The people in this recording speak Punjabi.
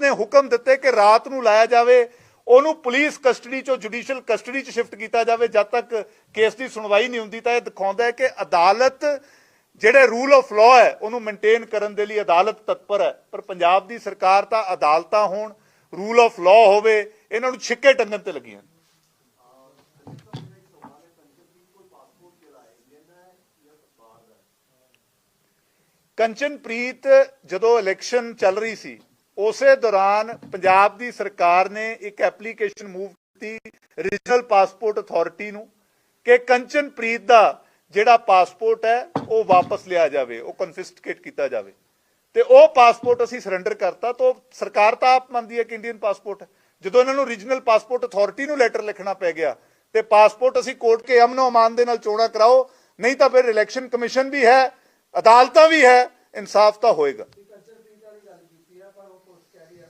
ਨੇ ਹੁਕਮ ਦਿੱਤੇ ਕਿ ਰਾਤ ਨੂੰ ਲਾਇਆ ਜਾਵੇ, ਉਹਨੂੰ ਪੁਲਿਸ ਕਸਟਡੀ ਚੋਂ, ਜੁਡੀਸ਼ੀਅਲ ਕਸਟਡੀ ਚ ਸ਼ਿਫਟ ਕੀਤਾ ਜਾਵੇ ਜਦ ਤੱਕ ਕੇਸ ਦੀ ਸੁਣਵਾਈ ਨਹੀਂ ਹੁੰਦੀ ਤਾਂ ਇਹ ਦਿਖਾਉਂਦਾ ਹੈ ਕਿ ਅਦਾਲਤ ਜਿਹੜੇ ਰੂਲ ਆਫ ਲਾਅ ਹੈ, ਉਹਨੂੰ ਮੇਨਟੇਨ ਕਰਨ ਦੇ ਲਈ ਅਦਾਲਤ ਤਤਪਰ ਹੈ ਪਰ ਪੰਜਾਬ ਦੀ ਸਰਕਾਰ ਤਾਂ ਅਦਾਲਤਾਂ ਹੋਣ, ਰੂਲ ਆਫ ਲਾਅ ਹੋਵੇ, ਇਹਨਾਂ ਨੂੰ ਛਿੱਕੇ ਟੰਗਣ ਤੇ ਲੱਗੀਆਂ ਨੇ। ਕੰਚਨਪ੍ਰੀਤ ਜਦੋਂ ਇਲੈਕਸ਼ਨ ਚੱਲ ਰਹੀ ਸੀ ਉਸੇ ਦੌਰਾਨ ਪੰਜਾਬ ਦੀ ਸਰਕਾਰ ਨੇ ਇੱਕ ਐਪਲੀਕੇਸ਼ਨ ਮੂਵ ਕੀਤੀ ਰੀਜਨਲ ਪਾਸਪੋਰਟ ਅਥਾਰਟੀ ਨੂੰ, ਕਿ ਕੰਚਨਪ੍ਰੀਤ ਦਾ ਜਿਹੜਾ ਪਾਸਪੋਰਟ ਹੈ, ਉਹ ਵਾਪਸ ਲਿਆ ਜਾਵੇ, ਉਹ ਕਨਫਿਸਕੇਟ ਕੀਤਾ ਜਾਵੇ। ਤੇ ਉਹ ਪਾਸਪੋਰਟ ਅਸੀਂ ਸਰੈਂਡਰ ਕਰਤਾ, ਤਾਂ ਉਹ ਸਰਕਾਰ ਤਾਂ ਆਪ ਮੰਨਦੀ ਹੈ ਕਿ ਇੰਡੀਅਨ ਪਾਸਪੋਰਟ ਜਦੋਂ ਇਹਨਾਂ ਨੂੰ ਰੀਜਨਲ ਪਾਸਪੋਰਟ ਅਥਾਰਟੀ ਨੂੰ ਲੈਟਰ ਲਿਖਣਾ ਪੈ ਗਿਆ, ਤੇ ਪਾਸਪੋਰਟ ਅਸੀਂ ਕੋਰਟ ਕੇ ਅਮਨੋ ਅਮਾਨ ਦੇ ਨਾਲ ਚੋਣਾ ਕਰਾਓ, ਨਹੀਂ ਤਾਂ ਫਿਰ ਇਲੈਕਸ਼ਨ ਕਮਿਸ਼ਨ ਵੀ ਹੈ, ਅਦਾਲਤਾਂ ਵੀ ਹੈ, ਇਨਸਾਫ ਤਾਂ ਹੋਏਗਾ। Argentina para uma porcaria